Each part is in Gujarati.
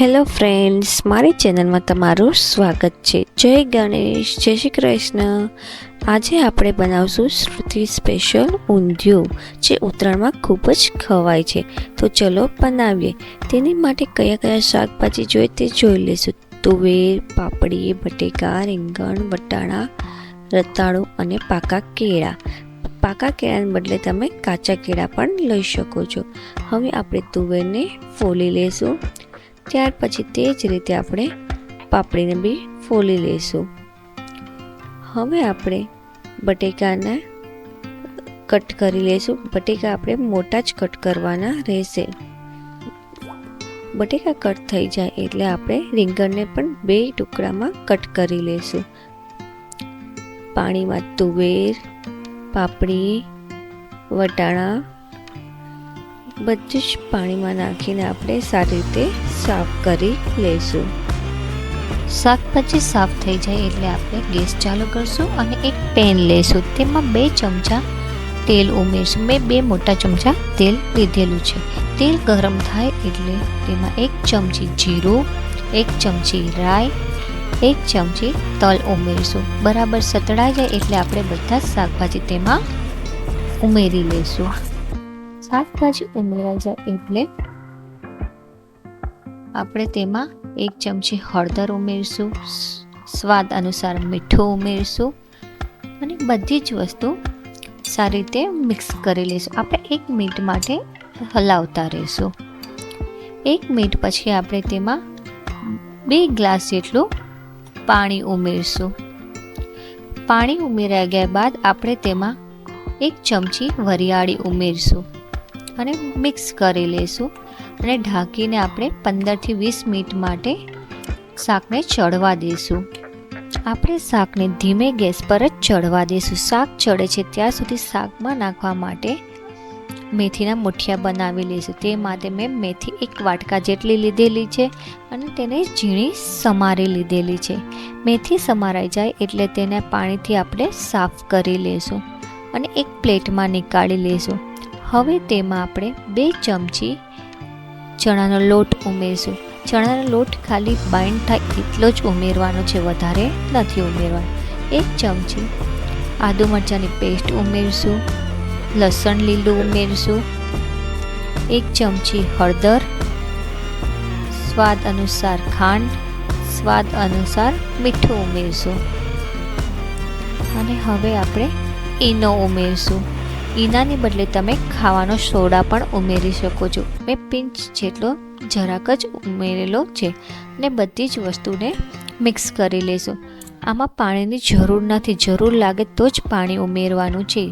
હેલો ફ્રેન્ડ્સ મારી ચેનલમાં તમારું સ્વાગત છે. જય ગણેશ, જય શ્રી કૃષ્ણ. આજે આપણે બનાવશું શ્રુતિ સ્પેશિયલ ઊંધિયું, જે ઉત્તરાયણમાં ખૂબ જ ખવાય છે. તો ચલો બનાવીએ. તેની માટે કયા કયા શાકભાજી જોઈએ તે જોઈ લઈશું. તુવેર, પાપડી, બટેકા, રીંગણ, વટાણા, રતાળુ અને પાકા કેળા. પાકા કેળાને બદલે તમે કાચા કેળા પણ લઈ શકો છો. હવે આપણે તુવેરને ફોલી લેશું ત્યાર પછી તે જ રીતે આપણે પાપડીને બી ફોલી લઈશું. હવે આપણે બટેકાને કટ કરી લઈશું. બટેકા આપણે મોટા જ કટ કરવાના રહેશે. બટેકા કટ થઈ જાય એટલે આપણે રીંગણને પણ બે ટુકડામાં કટ કરી લઈશું. પાણીમાં તુવેર, પાપડી, વટાણા બધું જ પાણીમાં નાખીને આપણે સારી રીતે સાફ કરી લઈશું. શાકભાજી સાફ થઈ જાય એટલે આપણે ગેસ ચાલુ કરશું અને એક પેન લઈશું. તેમાં બે ચમચા તેલ ઉમેરશું. મેં બે મોટા ચમચા તેલ લીધેલું છે. તેલ ગરમ થાય એટલે તેમાં એક ચમચી જીરું, એક ચમચી રાઈ, એક ચમચી તલ ઉમેરીશું. બરાબર સતળાઈ જાય એટલે આપણે બધા શાકભાજી તેમાં ઉમેરી લઈશું. શાકભાજી ઉમેરાઈ જાય એટલે આપણે તેમાં એક ચમચી હળદર ઉમેરશું સ્વાદ અનુસાર મીઠું ઉમેરશું અને બધી જ વસ્તુ સારી રીતે મિક્સ કરી લઈશું. આપણે એક મિનિટ માટે હલાવતા રહીશું. એક મિનિટ પછી આપણે તેમાં બે ગ્લાસ જેટલું પાણી ઉમેરશું. પાણી ઉમેરાઈ ગયા બાદ આપણે તેમાં એક ચમચી વરિયાળી ઉમેરશું. અને મિક્સ કરી લઈશું. અને ઢાંકીને આપણે પંદરથી વીસ મિનિટ માટે શાકને ચડવા દઈશું. આપણે શાકને ધીમે ગેસ પર જ ચડવા દઈશું. શાક ચડે છે ત્યાં સુધી શાકમાં નાખવા માટે મેથીના મુઠિયા બનાવી લઈશું. તે માટે મેં મેથી એક વાટકા જેટલી લીધેલી છે અને તેને ઝીણી સમારી લીધેલી છે. મેથી સમારાઈ જાય એટલે તેને પાણીથી આપણે સાફ કરી લઈશું અને એક પ્લેટમાં નીકાળી લઈશું. હવે તેમાં આપણે બે ચમચી ચણાનો લોટ ઉમેરશું. ચણાનો લોટ ખાલી બાઇન્ડ થાય એટલો જ ઉમેરવાનો છે, વધારે નથી ઉમેરવાનો. એક ચમચી આદુ મરચાંની પેસ્ટ ઉમેરશું, લસણ લીલું ઉમેરશું, એક ચમચી હળદર, સ્વાદ અનુસાર ખાંડ, સ્વાદ અનુસાર મીઠું ઉમેરશું. અને હવે આપણે ઈનો ઉમેરશું. ઈનાની બદલે તમે ખાવાનો સોડા પણ ઉમેરી શકો છો. મેં પિંચ જેટલો, જરાક જ ઉમેરેલો છે ને બધી જ વસ્તુને મિક્સ કરી લઈશું આમાં પાણીની જરૂર નથી, જરૂર લાગે તો જ પાણી ઉમેરવાનું છે,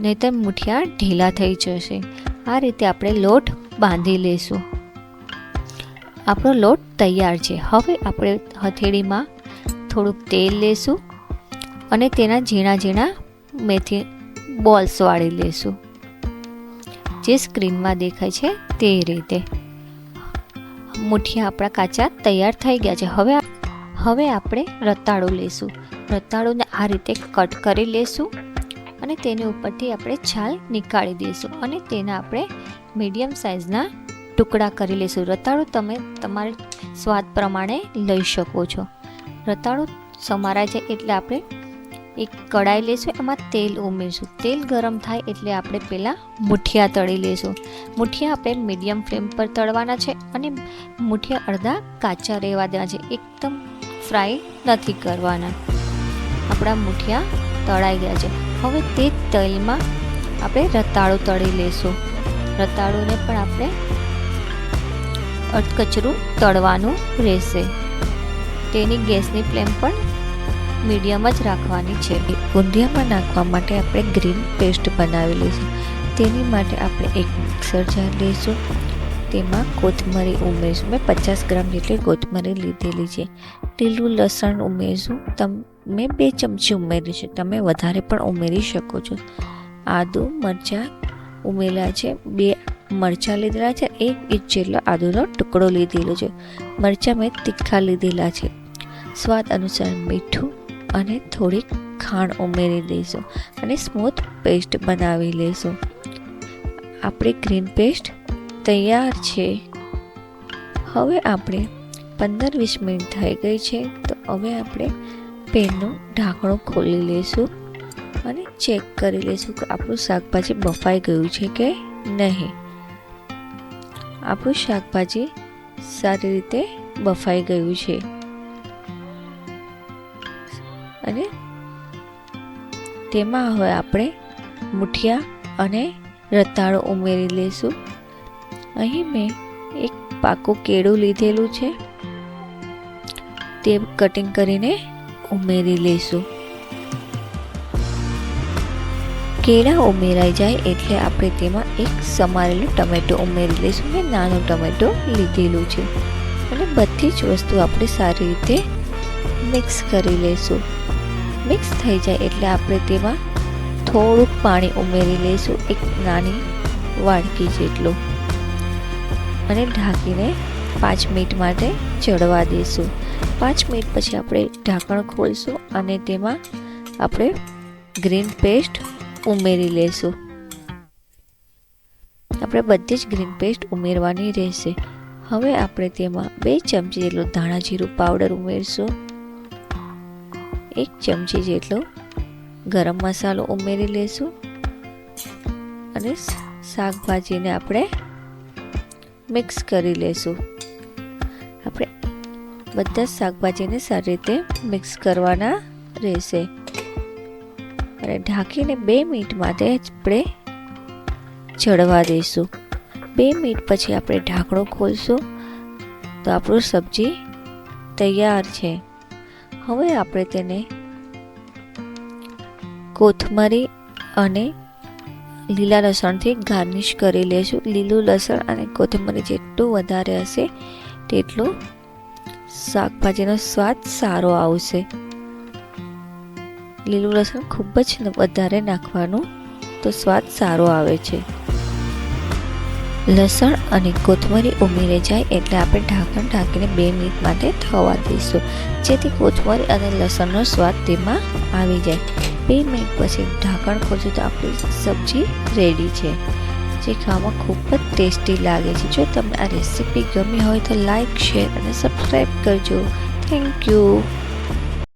નહીંતર મુઠિયા ઢીલા થઈ જશે. આ રીતે આપણે લોટ બાંધી લઈશું આપણો લોટ તૈયાર છે. હવે આપણે હથેળીમાં થોડુંક તેલ લેશું અને તેના ઝીણા ઝીણા મેથી બોલ્સ વાળી લેશું. જે સ્ક્રીનમાં દેખાય છે તે રીતે. મુઠિયા આપણા કાચા તૈયાર થઈ ગયા છે. હવે હવે આપણે રતાળું લેશું. રતાળુને આ રીતે કટ કરી લેશું અને તેની ઉપરથી આપણે છાલ નીકાળી દઈશું અને તેના આપણે મીડિયમ સાઇઝના ટુકડા કરી લઈશું રતાળું તમે તમારે સ્વાદ પ્રમાણે લઈ શકો છો. રતાળું સમારાય છે એટલે આપણે એક કડાઈ લઈશું એમાં તેલ ઉમેરશું. તેલ ગરમ થાય એટલે આપણે પહેલાં મુઠિયા તળી લઈશું મુઠિયા આપણે મીડિયમ ફ્લેમ પર તળવાના છે અને મુઠિયા અડધા કાચા રહેવા દેવા છે. એકદમ ફ્રાય નથી કરવાના. આપણા મુઠિયા તળાઈ ગયા છે. હવે તે તેલમાં આપણે રતાળું તળી લઈશું રતાળુને પણ આપણે અધકચરું તળવાનું રહેશે. તેની ગેસની ફ્લેમ પણ મીડિયમ જ રાખવાની છે. ઊંધિયામાં નાખવા માટે આપણે ગ્રીન પેસ્ટ બનાવી લઈશું. તેની માટે આપણે એક મિક્સર જાર લઈશું. તેમાં કોથમરી ઉમેરશું. મેં પચાસ ગ્રામ જેટલી કોથમરી લીધેલી છે. લીલું લસણ ઉમેરશું. તમે બે ચમચી ઉમેરી છે. તમે વધારે પણ ઉમેરી શકો છો. આદું મરચાં ઉમેરેલા છે. બે મરચાં લીધેલા છે. એક ઇંચ જેટલો આદુનો ટુકડો લીધેલો છે. મરચાં મેં તીખા લીધેલા છે. સ્વાદ અનુસાર મીઠું અને થોડીક ખાંડ ઉમેરી દઈશું અને સ્મૂથ પેસ્ટ બનાવી લઈશું આપણી ગ્રીન પેસ્ટ તૈયાર છે. હવે આપણે પંદર વીસ મિનિટ થઈ ગઈ છે, તો હવે આપણે પેનનું ઢાંકણું ખોલી લઈશું અને ચેક કરી લઈશું કે આપણું શાકભાજી બફાઈ ગયું છે કે નહીં. આપણું શાકભાજી સારી રીતે બફાઈ ગયું છે. તેમાં હવે આપણે મુઠિયા અને રતાળો ઉમેરી લઈશું. અહીં મેં એક પાકું કેળું લીધેલું છે. તે કટિંગ કરીને ઉમેરી લઈશું. કેળા ઉમેરાઈ જાય એટલે આપણે તેમાં એક સમારેલું ટમેટો ઉમેરી લઈશું. મેં નાનું ટમેટો લીધેલું છે. અને બધી જ વસ્તુ આપણે સારી રીતે મિક્સ કરી લઈશું. મિક્સ થઈ જાય એટલે આપણે તેમાં થોડુંક પાણી ઉમેરી લઈશું, એક નાની વાડકી જેટલું. અને ઢાંકીને પાંચ મિનિટ માટે ચડવા દઈશું. પાંચ મિનિટ પછી આપણે ઢાંકણ ખોલશું અને તેમાં આપણે ગ્રીન પેસ્ટ ઉમેરી લઈશું. આપણે બધી જ ગ્રીન પેસ્ટ ઉમેરવાની રહેશે. હવે આપણે તેમાં બે ચમચી જેટલો ધાણા જીરું પાવડર ઉમેરશું. એક ચમચી જેટલો ગરમ મસાલો ઉમેરી લઈશું અને શાકભાજીને આપણે મિક્સ કરી લઈશું આપણે બધા શાકભાજીને સારી રીતે મિક્સ કરવાના રહેશે. અને ઢાંકીને બે મિનિટ માટે આપણે ચડવા દઈશું. બે મિનિટ પછી આપણે ઢાંકણું ખોલશું. તો આપણું સબ્જી તૈયાર છે. હવે આપણે તેને કોથમરી અને લીલા લસણથી ગાર્નિશ કરી લઈશું લીલું લસણ અને કોથમરી જેટલું વધારે હશે, તેટલું શાકભાજીનો સ્વાદ સારો આવશે. લીલું લસણ ખૂબ જ વધારે નાખવાનું તો સ્વાદ સારો આવે છે. લસણ અને કોથમરી ઉમેરી જાય એટલે આપણે ઢાંકણ ઢાંકીને બે મિનિટ માટે થવા દઈશું. જેથી કોથમરી અને લસણનો સ્વાદ તેમાં આવી જાય. બે મિનિટ પછી ઢાંકણ ખોલશું તો આપણી સબ્જી રેડી છે. જે ખાવામાં ખૂબ જ ટેસ્ટી લાગે છે. જો તમને આ રેસીપી ગમી હોય તો લાઈક શેર અને સબસ્ક્રાઈબ કરજો. Thank you